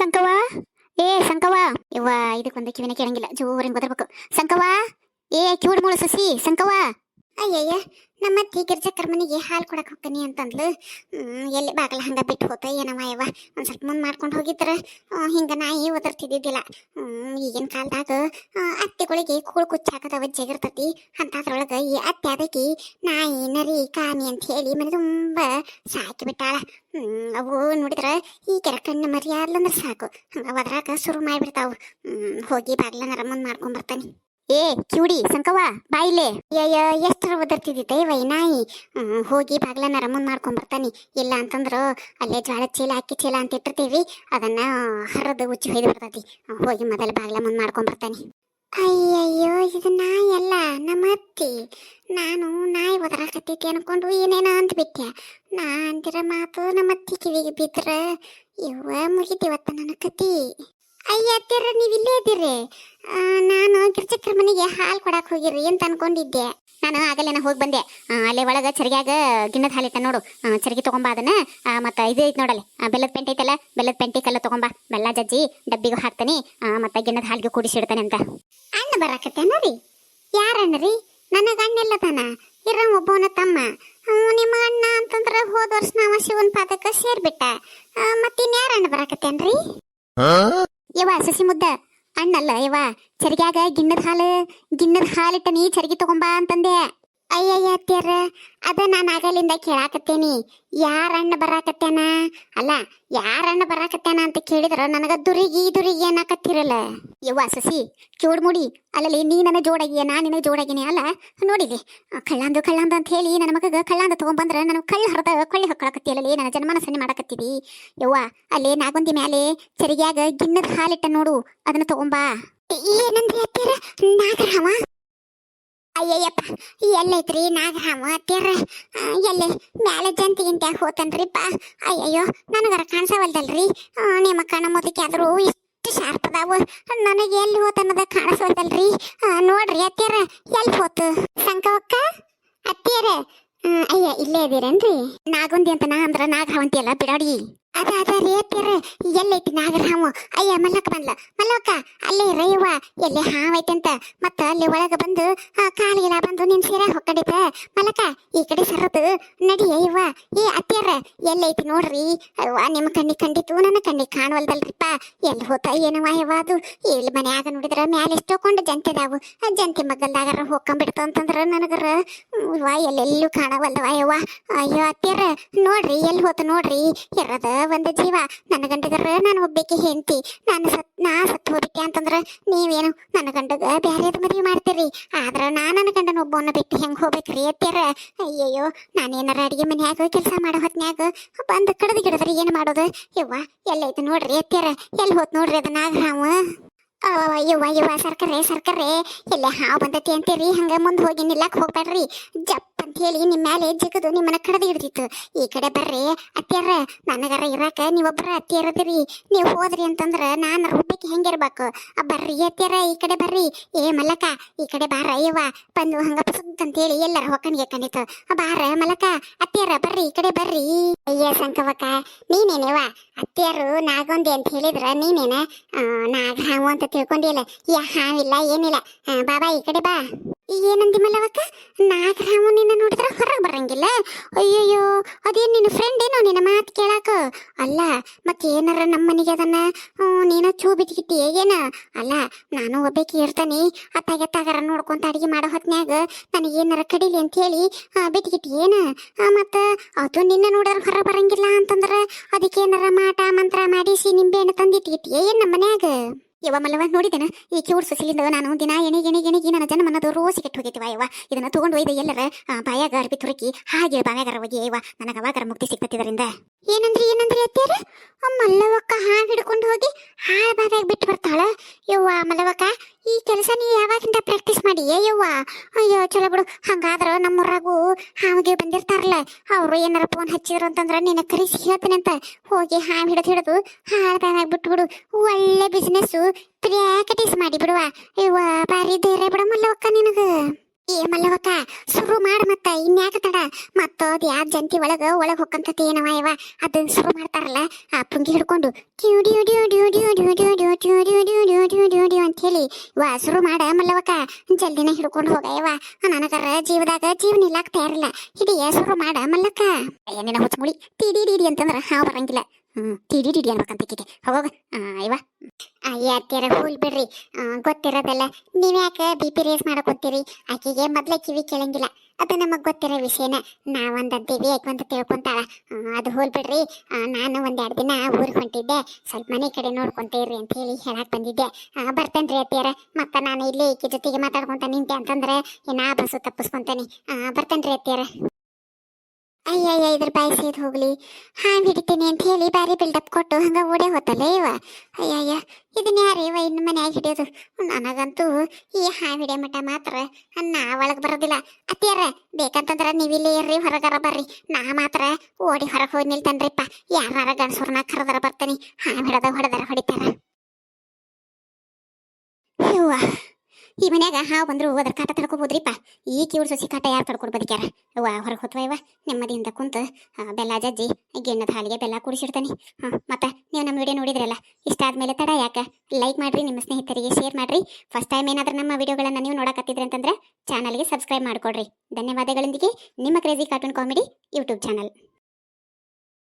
ಸಂಕವ ಏ ಸಂಕವ ಇವ ಇದಕ್ಕೆ ಒಂದು ಕಿವಿನ ಕೇಳಂಗಿಲ್ಲ, ಜೋರಿಂಗ್ ಬದರ್ಬೇಕು. ಸಂಕವ ಏ, ಕಿವಿಡ್ ಮೂಳ ಸಸಿ ಸಂಕವ ಅಯ್ಯಯ್ಯ, ನಮ್ಮ ಅತ್ತಿ ಗಿರ್ಜಕ್ಕರ್ ಮನೆಗೆ ಹಾಲು ಕೊಡಕ್ಕೆ ಹೋಗ್ತೀನಿ ಅಂತಂದ್ಲು. ಎಲ್ಲಿ ಬಾಗಲ ಹಂಗ ಬಿಟ್ಟು ಹೋತ ಏನವ ಯವ್ವ? ಒಂದು ಸ್ವಲ್ಪ ಮುಂದೆ ಮಾಡ್ಕೊಂಡು ಹೋಗಿದ್ರೆ? ಹಿಂಗೆ ನಾಯಿ ಒದರ್ತಿದ್ದಿದ್ದಿಲ್ಲ. ಈಗಿನ ಕಾಲದಾಗ ಅತ್ತೆಗಳಿಗೆ ಕೂಳು ಕುಚ್ಚಾಕದವ ಜಗಿರ್ತತಿ. ಅಂತ ಅದ್ರೊಳಗೆ ಈ ಅತ್ತೆ ಅದಕ್ಕೆ ನಾಯಿ ನರಿ ಕಾಮಿ ಅಂತ ಹೇಳಿ ಮನೆ ತುಂಬ ಸಾಕಿ ಬಿಟ್ಟಾಳ. ಅವು ನೋಡಿದ್ರೆ ಈ ಕೆರೆ ಕಣ್ಣು ಮರಿಯಾರ್ಲಂದ್ರ ಸಾಕು. ಹಂಗ ಒದ್ರಾಕ ಶುರು ಮಾಡಿಬಿಡ್ತಾವು. ಹೋಗಿ ಬಾಗ್ಲನಾರ ಮುಂದೆ ಮಾಡ್ಕೊಂಡ್ ಬರ್ತಾನೆ. ಏ ಕ್ಯೂಡಿ ಸಂಕವ ಬಾಯಿಲೆ ಎಷ್ಟರ ಒದರ್ತಿದ್ದಿತ್ತೆ ವೈ ನಾಯಿ? ಹೋಗಿ ಬಾಗ್ಲನಾರ ರಮನ್ ಮಾಡ್ಕೊಂಡ್ ಬರ್ತಾನೆ. ಇಲ್ಲ ಅಂತಂದ್ರ ಅಲ್ಲೇ ಜ್ವಾಳ ಚೀಲ, ಅಕ್ಕಿ ಚೀಲ ಅಂತ ಇಟ್ಟಿರ್ತೀವಿ. ಅದನ್ನ ಹರದ ಉಚ್ಚಿ ಹೊಯ್ದು ಬರ್ತೈತಿ. ಹೋಗಿ ಮೊದಲ ಬಾಗ್ಲ ಮುಂದ್ ಮಾಡ್ಕೊಂಡ್ ಬರ್ತಾನೆ. ಅಯ್ಯಯ್ಯೋ, ಇದು ನಾಯಿ ಅಲ್ಲ, ನಮ್ಮ ಅತ್ತಿ. ನಾನು ನಾಯಿ ಒದರಾಕತ್ತೈತಿ ಅನ್ಕೊಂಡು ಏನೇನೋ ಅಂದ್ಬಿಟ್ಟೆ. ನಾ ಅಂದಿರ ಮಾತು ನಮ್ಮ ಅತ್ತಿ ಕಿವಿಗೆ ಬಿದ್ರ ಇವ ಮುಗಿದಿವತ್ತ ನನ್ನ ಕತಿ. ಅಯ್ಯ ಅತ್ತಿರ ನೀವು ಇಲ್ಲೇ ಇದ್ದೀರಿ. ನಾನು ಕಿರ್ಚಕ್ರ ಮನೆಗೆ ಹಾಲು ಕೊಡಕ್ ಹೋಗಿರಿ ಅಂತ ಅನ್ಕೊಂಡಿದ್ದೆ. ನಾನು ಆಗಲೇನ ಹೋಗಿ ಬಂದೆ. ಆ, ಅಲ್ಲೇ ಒಳಗ ಚರಿಗ್ಯಾಗ ಗಿಣ್ಣದ ಹಾಲಿಟ್ಟ ನೋಡು. ಚರಿಗೆ ತೊಗೊಂಬ ಅದನ್ನ. ಮತ್ತು ಇದು ಐತೆ ನೋಡಲ್ಲಿ. ಆ, ಬೆಲ್ಲದ ಪೆಂಟ್ ಐತಲ್ಲ ಬೆಲ್ಲದ ಪೆಂಟಿ ಕಲ್ಲ ತೊಗೊಂಬ. ಬೆಲ್ಲ ಜಜ್ಜಿ ಡಬ್ಬಿಗೂ ಹಾಕ್ತಾನೆ. ಆ, ಮತ್ತ ಗಿಣ್ಣದ ಹಾಲಿಗೆ ಕೂಡಿಸಿಡ್ತಾನೆ ಅಂತ. ಅಣ್ಣ ಬರಾಕತ್ತೇನ ನೋಡಿ. ಯಾರಣ್ಣ ರೀ ನನಗೆ ಅಣ್ಣಿಲ್ಲ ತಾನ. ಇರ ಒಬ್ಬವನ ತಮ್ಮ. ನಿಮ್ಮ ಅಣ್ಣ ಅಂತಂದ್ರ ಹೋದ ವರ್ಷ ನಾವ ಶಿವನ್ ಪಾದಕ್ಕ ಸೇರ್ಬಿಟ್ಟ. ಮತ್ತಿನ್ಯಾರ ಅಣ್ಣ ಬರಾಕತ್ತೇನ್ರಿ? ಯವ್ವ ಸಸಿ ಮುದ್ದ ಅಣ್ಣಲ್ಲ ಯವ್ವ ಚರಿಗ್ಯಾಗ ಗಿಣ್ಣದ ಹಾಲು ಗಿಣ್ಣದ ಹಾಲಿಟ್ಟ ನೀ ಚರಿಗಿ ತಗೊಂಬಾ ಅಂತಂದೆ. ಅಯ್ಯಯ್ಯ ಅತ್ಯಾರ ಅದ ನಾನು ಆಗಲಿಂದ ಕೇಳಾಕತ್ತೇನಿ. ಯಾರ ಅಣ್ಣ ಬರಾಕತ್ತೇನ ಅಲ್ಲ, ಯಾರ ಅಣ್ಣ ಬರಾಕತ್ತೇನ ಅಂತ ಕೇಳಿದ್ರ ನನಗ ದುರಿಗಿ ದುರಿಗಿ ಅನ್ನಕತ್ತಿರಲ್ಲ. ಯವ್ವ ಸಸಿ ಚೂಡ್ ಮುಡಿ. ಅಲ್ಲಲ್ಲಿ, ನೀ ನನ್ನ ಜೋಡಾಗಿಯ ನಾ ನಿನ್ನ ಜೋಡಾಗಿನಿ. ಅಲ್ಲ ನೋಡಿಲಿ ಕಳ್ಳಾಂದು ಕಳ್ಳಾಂದು ಅಂತ ಹೇಳಿ ನನ್ನ ಮಗಗ ಕಳ್ಳಾಂದು ತಗೊಂಬಂದ್ರ ನನಗೆ ಕಳ್ಳ ಹರದ ಕೊಳ್ಳಿ ಹಾಕೊಳಕತ್ತಿ ಅಲ್ಲಲ್ಲಿ, ನನ್ನ ಜನ್ಮನ ಸನ್ನೆ ಮಾಡಕತ್ತಿದಿ. ಯವ್ವ, ಅಲ್ಲಿ ನಾಗೊಂದಿ ಮ್ಯಾಲೆ ಚರಿಗ್ಯಾಗ ಗಿನ್ನದ ಹಾಲಿಟ್ಟ ನೋಡು, ಅದನ್ನ ತಗೊಂಬಾ. ಏನಂದ್ರಿ ನಾಗರಾಮ? ಅಯ್ಯಯ್ಯಪ್ಪ ಎಲ್ಲೈತ್ರಿ ನಾಗರಾಮ ಅತ್ತಿಯರ ಎಲ್ಲಿ? ಮ್ಯಾಲೆ ಜಂತಿಗಿಂತ ಹೋತನ್ರಿಪ್ಪ? ಅಯ್ಯಯ್ಯೋ, ನನಗರ ಕಾಣಿಸವಲ್ದಲ್ರಿ? ನಿಮ್ಮ ಕಣ್ಣ ಮುದಕ್ಕೆ ಆದ್ರೂ ಇಷ್ಟು ಶಾರ್ಪ್ ನನಗೆ ಎಲ್ಲಿ ಹೋತನ್ನದ ಕಾಣಿಸವಲ್ದಲ್ರಿ? ನೋಡ್ರಿ ಅತ್ತಿಯರ ಎಲ್ಲಿ ಹೋತು? ಸಂಕವಕ್ಕ? ಅತ್ತಿಯರ ಅಯ್ಯ, ಇಲ್ಲೇ ಇದೀರೇನ್ರಿ? ನಾಗುಂದಿ ಅಂತ ನಾ ಅಂದ್ರ ನಾಗರಾವಂತಿ ಅಲ್ಲ ಬಿಡಾಡಿ. ಅದ ಅದ ರೀ ಅತ್ತೀರ ಎಲ್ಲೈತಿ ನಾಗರಾಮ ಅಯ್ಯ ಮಲ್ಲಕ್ಕ ಬಂದ್ಲ. ಮಲ್ಲಕ್ಕ ಅಲ್ಲೇ ರೈವ ಎಲ್ಲಿ ಹಾವೈತೆ ಅಂತ. ಮತ್ತ ಅಲ್ಲಿ ಒಳಗ ಬಂದು ಆ, ಕಾಲಿಗೆಲ್ಲ ಬಂದು ನಿನ್ ಸೀರೆ ಹೊಕ್ಕಡಿತ ಮಲ್ಲಕ್ಕ ಈ ಕಡೆ ಸರದು ನಡಿ ಅಯ್ಯವ ಏ ಎಲ್ಲ ಎಲ್ಲೈತಿ ನೋಡ್ರಿ. ಅವ್ವ ನಿಮ್ಮ ಕಣ್ಣಿ ಕಂಡಿತು ನನ್ನ ಕಣ್ಣಿ ಕಾಣುವಲ್ದಲ್ರಿಪ್ಪ. ಎಲ್ಲಿ ಹೋತ ಏನವ ಅಯ್ಯವ ಅದು. ಇಲ್ಲಿ ಮನ್ಯಾಗ ನೋಡಿದ್ರ ಮ್ಯಾಲೆ ಎಷ್ಟೊಕೊಂಡು ಜಂತಿದಾವು ಜಂತಿ ಮಗಲ್ದಾಗರ ಹೋಗ್ಕೊಂಡ್ಬಿಡ್ತು ಅಂತಂದ್ರ ನನಗರ ವಾ ಎಲ್ಲೆಲ್ಲೂ ಕಾಣವಲ್ದವ ಅಯ್ಯವ ಅಯ್ಯೋ ಅತ್ತೀರ ನೋಡ್ರಿ ಎಲ್ಲಿ ಹೋತ ನೋಡ್ರಿ. ಇರದ ಒಂದು ಜೀವ. ನನ್ನ ಗಂಡಗರ ನಾನು ಒಬ್ಬಕ್ಕೆ ಹೆಂಡತಿ. ನಾನು ಸತ್, ನಾ ಸತ್ತು ಹೋಗ್ಬಿಟ್ಟೆ ಅಂತಂದ್ರೆ ನೀವೇನು ನನ್ನ ಗಂಡಗ ಬ್ಯಾರೇದ್ ಮದುವೆ ಮಾಡ್ತೀರಿ? ಆದ್ರೆ ನಾ ನನ್ನ ಗಂಡನ ಒಬ್ಬನ ಬಿಟ್ಟು ಹೆಂಗ್ ಹೋಗ್ಬೇಕ್ರಿ ಅತ್ತೀರ ಅಯ್ಯಯ್ಯೋ ನಾನೇನಾರ ಅಡಿಗೆ ಮನ್ಯಾಗ ಕೆಲಸ ಮಾಡೋ ಹೊತ್ನ್ಯಾಗ ಬಂದು ಕಡದ ಗಿಡದ್ರಿ ಏನು ಮಾಡೋದು? ಯವ್ವ ಎಲ್ಲೈತೆ ನೋಡ್ರಿ ಅತ್ತೀರ ಎಲ್ಲಿ ಹೋತ್ ನೋಡ್ರಿ ಅದ ನಾಗರಾಮ? ಅವ ಯವ್ವ ಯವ್ವ ಸರ್ಕರೆ ಸರ್ಕರೆ ಎಲ್ಲ ಹಾವು ಬಂದತಿ ಅಂತೀರಿ? ಹಂಗ ಮುಂದೆ ಹೋಗಿ ನಿಲ್ಲಕ್ ಹೋಗ್ಬೇಡ್ರಿ. ಜಪ್ ಅಂತ ಹೇಳಿ ನಿಮ್ಮ ಮ್ಯಾಲೆ ಜಿಗದು ನಿಮ್ಮನ್ನ ಕಡದ ಹಿಡ್ದಿತ್ತು. ಈ ಕಡೆ ಬರ್ರಿ ಅತ್ಯಾರ ನನಗರ ಇರಾಕ ನೀವೊಬ್ಬರ ಅತ್ತಿಯರದಿರಿ. ನೀವು ಹೋದ್ರಿ ಅಂತಂದ್ರ ನಾನು ರೂಪಕ್ಕೆ ಹೆಂಗಿರ್ಬೇಕು. ಬರ್ರಿ ಅತ್ಯಾರ ಈ ಕಡೆ ಬರ್ರಿ. ಏ, ಮಲಕ, ಈ ಕಡೆ ಬಾರ ಅಯ್ಯವ್ವ ಬಂದು ಹಂಗ ಅಂತ ಹೇಳಿ ಎಲ್ಲರ ಹೊಕ್ಕನಿಗೆ ಕಂಡಿತ್ತು ಬಾರ, ಮಲಕ ಅತ್ಯಾರ ಬರ್ರಿ, ಈ ಕಡೆ ಬರ್ರಿ. ಅಯ್ಯ ಸಂಕವಕ ನೀನೇನೇವ ಅತ್ಯಾರು ನಾಗೊಂದೆ ಅಂತ ಹೇಳಿದ್ರ ನೀನೇನ? ನಾಗ ಹಾವು ಅಂತ ತಿಳ್ಕೊಂಡಿಲ್ಲ. ಯಾ ಹಾವಿಲ್ಲ ಏನಿಲ್ಲ. ಬಾಬಾ ಈ ಕಡೆ ಬಾ. ಏನಂದಿ ಮಲ್ಲವಕ್ಕ ನಾಗರಾಮು ನಿನ್ನ ನೋಡಿದ್ರ ಹೊರಗೆ ಬರಂಗಿಲ್ಲ. ಅಯ್ಯಯ್ಯೋ, ಅದೇನು ನಿನ್ನ ಫ್ರೆಂಡ್ ಏನೋ ನಿನ್ನ ಮಾತು ಕೇಳಾಕ? ಅಲ್ಲ ಮತ್ತೆ ನಮ್ಮ ಮನೆಗೆ ಅದನ್ನ ನೀನ ಚೂ ಬಿಟ್ಕಿಟ್ಟಿ ಏನ? ಅಲ್ಲ, ನಾನು ಒಬ್ಬಾಕಿ ಇರ್ತಾನೆ. ಅತ್ತಾಗ ಅತ್ತಾಗರ ನೋಡ್ಕೊಂತ ಅಡಿಗೆ ಮಾಡೋ ಹೊತ್ನ್ಯಾಗ ನನಗೆ ಏನಾರ ಕಡಿಲಿ ಅಂತ ಹೇಳಿ ಬಿಟ್ಕಿಟ್ಟಿ ಏನ? ಮತ್ತ ಅದು ನಿನ್ನ ನೋಡ್ರ ಹೊರಗೆ ಬರಂಗಿಲ್ಲ ಅಂತಂದ್ರೆ ಅದಕ್ಕೆ ಏನಾರ ಮಾಟ, ಮಂತ್ರ ಮಾಡಿಸಿ ನಿಂಬೆ ಹಣ್ಣು ತಂದಿಟ್ಕಿಟ್ಟಿ ಏನು ನಮ್ಮ ಮನ್ಯಾಗ? ಯವ್ವ ಮಲ್ಲವ ನೋಡಿದೇನ ಈ ಕಿವುಡ್ ಸಸಿಲಿಂದ ನಾನು ದಿನ ಎಣಿಗೆ ಎಣಿಗೆ ಎಣಿಗೆ ನನ್ನ ಜನ ಮನದು ರೋಸಿ ಕೆಟ್ಟು ಹೋಗಿತ್ತು ಯವ್ವ. ಇದನ್ನ ತಗೊಂಡು ಒಯ್ದು ಎಲ್ಲರ ಬಾಯಾಗ ಅರ್ಬಿ ತುರುಕಿ, ಹಾಗೆ ಬಾಯಾಗರ ಹೋಗಿ ಯವ್ವ. ನನಗೆ ಅವಾಗರ ಮುಕ್ತಿ ಸಿಕ್ತತಿದ್ರಿಂದ ಏನಂದ್ರಿ ಏನಂದ್ರಿ ಅತ್ತೇರ ಮಲ್ಲವಕ್ಕ ಹಾಗೆ ಹಿಡ್ಕೊಂಡು ಹೋಗಿ ಹಾಳು ಬಾವ್ಯಾಗ ಬಿಟ್ಟು ಬರ್ತಾಳ. ಯವ್ವ ಮಲ್ಲವಕ್ಕ, ಈ ಕೆಲಸ ನೀ ಯಾವಾಗಿಂದ ಪ್ರಾಕ್ಟೀಸ್ ಮಾಡಿ? ಯವ್ವ, ಅಯ್ಯೋ ಚಲೋ ಬಿಡು. ಹಂಗಾದ್ರ ನಮ್ಮೂರಾಗೂ ಹಾವಿಗೆ ಬಂದಿರ್ತಾರಲ್ಲ, ಅವ್ರು ಏನಾರ ಫೋನ್ ಹಚ್ಚಿದ್ರು ಅಂತಂದ್ರೆ ನಿನ್ನ ಕರೆಸಿ ಹೇಳ್ತೇನೆ ಅಂತ ಹೋಗಿ ಹಾವು ಹಿಡಿದು ಹಿಡಿದು ಹಾಳು ಬಾವ್ಯಾಗ ಬಿಟ್ಬಿಡು ಒಳ್ಳೆ ಬಿಸ್ನೆಸ್ಸು ಪ್ರಾಕ್ಟೀಸ್ ಮಾಡಿ ಬಿಡುವ. ಯವ್ವ ಬಾರಿ ಧೈರ್ಯ ಬಿಡ ಮಲ್ಲವಕ್ಕ ನಿನಗ. ಏ ಮಲ್ಲವಕ್ಕ ಶುರು ಮಾಡ ಮತ್ತ ಇನ್ಯಾಕ ತಡ ಮತ್ತ ಅದ್ ಯಾರ ಜಂತಿ ಒಳಗ ಒಳಗ ಹೊಕ್ಕಂತತಿ ಏನವ ಇವ ಅದನ್ನ ಶುರು ಮಾಡ್ತಾರಲ್ಲ ಆ ಪುಂಗಿ ಹಿಡ್ಕೊಂಡು ಅಂತ ಹೇಳಿ ವಾ ಶುರು ಮಾಡ ಮಲ್ಲವಕ್ಕ ಜಲ್ದಿನ ಹಿಡ್ಕೊಂಡು ಹೋಗ ಇವ ನನಗರ ಜೀವದಾಗ ಜೀವನ ಇಲ್ಲಾಕ ತಯಾರಿಲ್ಲ ಹಿಡಿಯ ಶುರು ಮಾಡ ಮಲ್ಲಕ್ಕ ಏನೇನ ಹೊಚ್ಚ ಮುಳಿ ತೀಡಿ ಅಂತಂದ್ರ ಹಾವು ಬರಂಗಿಲ್ಲ ಹ್ಮ್. ಟಿಡಿ ಡಿಡಿ ಅನ್ಬೇಕಂತ ಈಕಿಗೆ ಹೋಗೋಗ ಇವ. ಅಯ್ಯ ಅತ್ಯಾರ ಹೋಲ್ ಬಿಡ್ರಿ. ಗೊತ್ತಿರೋದಲ್ಲ ನೀವ್ಯಾಕೆ ಬಿ ಪಿ ರೇಸ್ ಮಾಡ್ಕೊತೀರಿ ಆಕೆಗೆ ಮೊದಲೇ ಕಿವಿ ಕೇಳಂಗಿಲ್ಲ. ಅದು ನಮಗೆ ಗೊತ್ತಿರೋ ವಿಷಯನ ನಾವೊಂದಂತೀವಿ ಯಾಕೆ ಅಂತ ತಿಳ್ಕೊಂತಾಳ. ಅದು ಹೋಲ್ ಬಿಡ್ರಿ. ನಾನು ಒಂದೆರಡು ದಿನ ಊರಿಗೆ ಹೊಂಟಿದ್ದೆ. ಸ್ವಲ್ಪ ಮನೆ ಕಡೆ ನೋಡ್ಕೊಂತೀರಿ ಅಂತ ಹೇಳಿ ಹೇಳಕ್ ಬಂದಿದ್ದೆ. ಬರ್ತೇನೆ ರೀ ಅತ್ತಿಯರ. ಮತ್ತ ನಾನು ಇಲ್ಲಿ ಈಕೆ ಜೊತೆಗೆ ಮಾತಾಡ್ಕೊಂತ ನಿಂತೆ ಅಂತಂದ್ರೆ ನಾ ಬಸ್ಸು ತಪ್ಪಿಸ್ಕೊಂತೇನೆ. ಬರ್ತೇನೆ ರೀ ಅತ್ತಿಯರ. ಅಯ್ಯಯ್ಯ, ಇದ್ರ ಬಾಯಿ ಸೇದ್ ಹೋಗ್ಲಿ. ಹಾಂಗ್ ಹಿಡಿತೀನಿ ಅಂತ ಹೇಳಿ ಬಾರಿ ಬಿಲ್ಡಪ್ ಕೊಟ್ಟು ಹಂಗ ಓಡೇ ಹೋತಲ್ಲ ಇವ. ಅಯ್ಯಯ್ಯ ಇದನ್ನ ಯಾರು ಇವ ಇನ್ನು ಮನ್ಯಾಗ ಹಿಡಿಯೋದು? ನನಗಂತೂ ಈ ಹಾವು ಹಿಡಿಯೋ ಮಟ್ಟ ಮಾತ್ರ ನಾ ಒಳಗ್ ಬರೋದಿಲ್ಲ. ಅತ್ತಿಯರ, ಬೇಕಂತಂದ್ರ ನೀವಿಲ್ಲಿ ಇರ್ರಿ, ಹೊರಗಾರ ಬರ್ರಿ. ನಾ ಮಾತ್ರ ಓಡಿ ಹೊರಗೆ ಹೋಗಿ ನಿಲ್ತನ್ರಿಪ್ಪ. ಯಾರ ಗಣಸೂರ್ನ ಕರೆದ್ರ ಬರ್ತಾನೆ. ಹಾವು ಹಿಡದ ಹೊಡೆದಾರ ಹೊಡಿತಾರ. ಈ ಮನ್ಯಾಗ ಹಾವು ಬಂದ್ರು ಅದ್ರ ಕಾಟ ತಡ್ಕೋಬೋದ್ರಿಪ್ಪ. ಈ ಕಿವ್ರ ಸೊಸಿ ಕಾಟ ಯಾರು ತಡ್ಕೊಂಡು ಬದುಕ್ಯಾರ? ಅವ್ವ ಹೊರಗೆ ಹೊತ್ವ ಇವ, ನೆಮ್ಮದಿಯಿಂದ ಕುಂತು ಬೆಲ್ಲ ಜಜ್ಜಿ, ಗಿಣ್ಣದ ಹಾಲಿಗೆ ಬೆಲ್ಲ ಕುಡಿಸಿರ್ತಾನೆ ಹಾಂ, ಮತ್ತೆ ನೀವು ನಮ್ಮ ವಿಡಿಯೋ ನೋಡಿದ್ರಲ್ಲ, ಇಷ್ಟ ಆದಮೇಲೆ ತಡ ಯಾಕೆ? ಲೈಕ್ ಮಾಡ್ರಿ, ನಿಮ್ಮ ಸ್ನೇಹಿತರಿಗೆ ಶೇರ್ ಮಾಡಿರಿ. ಫಸ್ಟ್ ಟೈಮ್ ಏನಾದ್ರೂ ನಮ್ಮ ವಿಡಿಯೋಗಳನ್ನು ನೀವು ನೋಡಕತ್ತಿದ್ರೆ ಅಂತಂದ್ರೆ ಚಾನಲ್ಗೆ ಸಬ್ಸ್ಕ್ರೈಬ್ ಮಾಡ್ಕೊಡ್ರಿ. ಧನ್ಯವಾದಗಳೊಂದಿಗೆ, ನಿಮ್ಮ crazy cartoon comedy YouTube channel